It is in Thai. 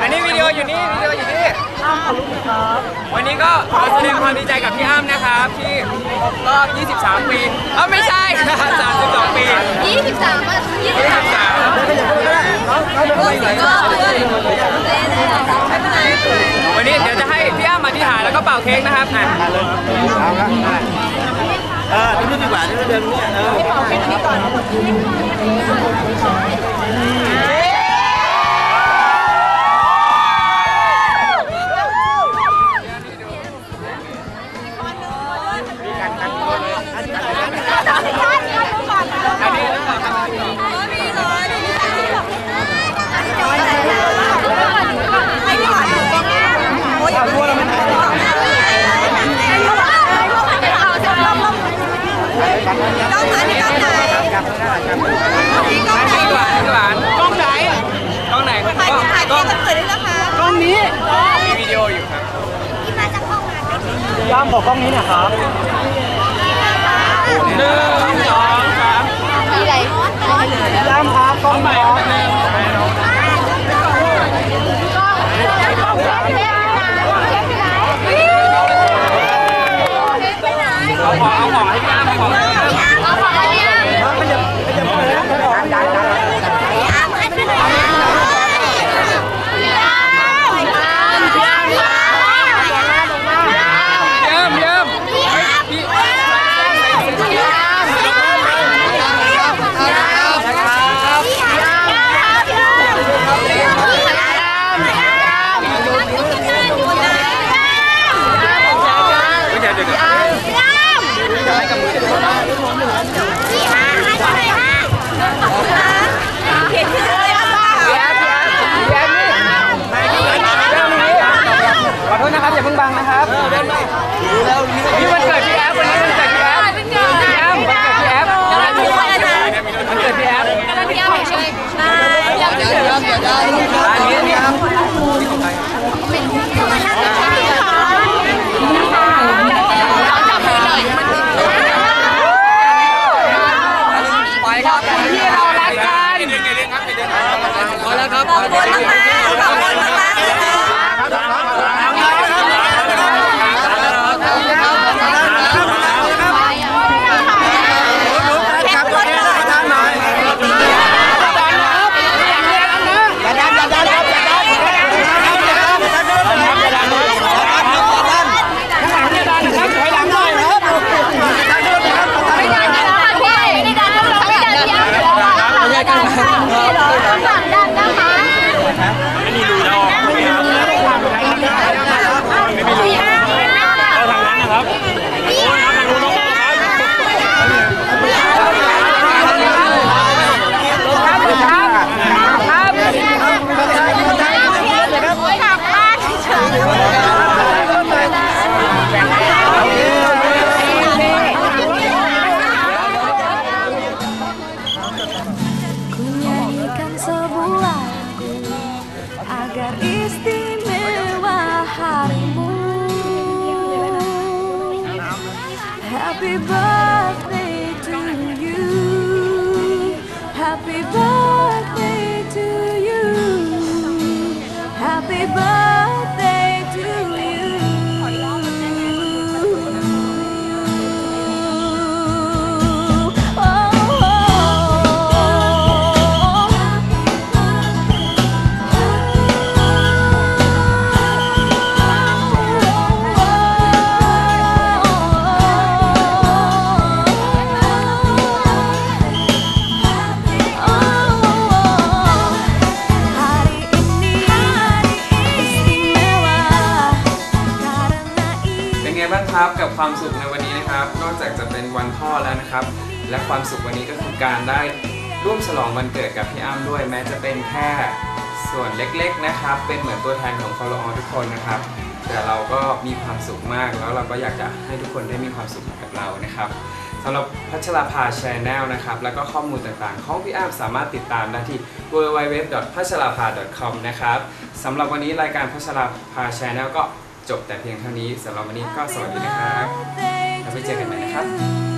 อันนี้วิดีโออยู่นี่วิดีโออยู่นี่อ้ามขอลูกนะครับวันนี้ก็ขอแสดงความดีใจกับพี่อ้ามนะครับที่ครบอบ 23 ปีเอ้าไม่ใช่ 32 ปียี่สิบปี23ก็นไวันนี้เดี๋ยวจะให้พี่อ้ามมาที่ษฐานแล้วก็เป่าเค้กนะครับอะมเลยเอาละมาเออดูดีกว่าดูเดิมเนี่ยเออเป่าเค้กอันี่ก่อน กันนี้ พี่หวานพี่หวานกล้องไหนกล้องไหนกล้องกล้องกล้องนี้มีวิดีโออยู่ครับ ย่ามบอกกล้องนี้หนะครับหนึ่งสองสามมีอะไรย่ามครับกล้องใหม่ agar istimewa harimu. Happy birthday ไงบ้างครับกับความสุขในวันนี้นะครับ นอกจากจะเป็นวันพ่อแล้วนะครับ และความสุขวันนี้ก็คือการได้ร่วมฉลองวันเกิดกับพี่อ้ำด้วย แม้จะเป็นแค่ส่วนเล็กๆนะครับ เป็นเหมือนตัวแทนของฟอลอทุกคนนะครับ แต่เราก็มีความสุขมากแล้วเราก็อยากจะให้ทุกคนได้มีความสุขกับเรานะครับสำหรับพัชราภาชแนลนะครับ แล้วก็ข้อมูลต่างๆ ของพี่อ้ำสามารถติดตามได้ที่ www. พัชราภา .com นะครับสำหรับวันนี้รายการพัชราภาชแนลก็ จบแต่เพียงเท่านี้สำหรับวันนี้ก็สวัสดีนะครับแล้วไปเจอกันใหม่นะครับ